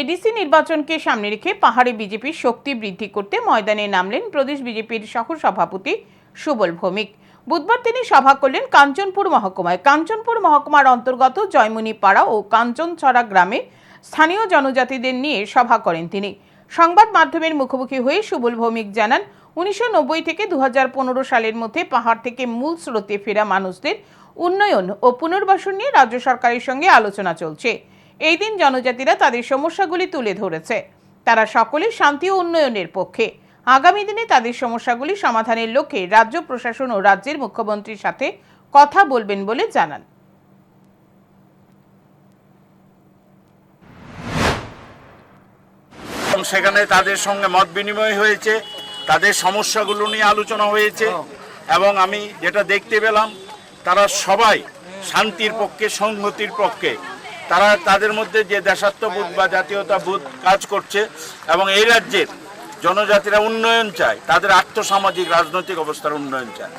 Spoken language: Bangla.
এডিসি নির্বাচনকে সামনে রেখে পাহাড়ে বিজেপির শক্তি বৃদ্ধি করতে ময়দানে নামলেন প্রদেশ বিজেপির সহ সভাপতি সুবল ভৌমিক। বুধবার তিনি সভা করলেন কাঞ্চনপুর মহকুমায়। কাঞ্চনপুর মহকুমার অন্তর্গত জয়মুনি পাড়া ও কাঞ্চনছড়া গ্রামে স্থানীয় জনজাতিদের নিয়ে সভা করেন তিনি। সংবাদ মাধ্যমের মুখোমুখি হয়ে সুবল ভৌমিক জানান, উনিশশো নব্বই থেকে দু হাজার পনেরো সালের মধ্যে পাহাড় থেকে মূল স্রোতে ফেরা মানুষদের উন্নয়ন ও পুনর্বাসন নিয়ে রাজ্য সরকারের সঙ্গে আলোচনা চলছে। এই দিন জনজাতিরা তাদের সমস্যাগুলি তুলে ধরেছে। তারা সকলে শান্তি ও উন্নয়নের পক্ষে। আগামী দিনে তাদের সমস্যাগুলি সমাধানের লক্ষ্যে রাজ্য প্রশাসন ও রাজ্যের মুখ্যমন্ত্রীর সাথে কথা বলবেন বলে জানান। সেখানে তাদের সঙ্গে মত বিনিময় হয়েছে তাদের সমস্যাগুলো নিয়ে আলোচনা হয়েছে এবং আমি যেটা দেখতে পেলাম তারা সবাই শান্তির পক্ষে সংহতির পক্ষে তারা তাদের মধ্যে যে দেশাত্মবোধ বা জাতীয়তাবোধ কাজ করছে এবং এই রাজ্যের জনজাতিরা উন্নয়ন চায়, তাদের আর্থসামাজিক, রাজনৈতিক অবস্থার উন্নয়ন চায়।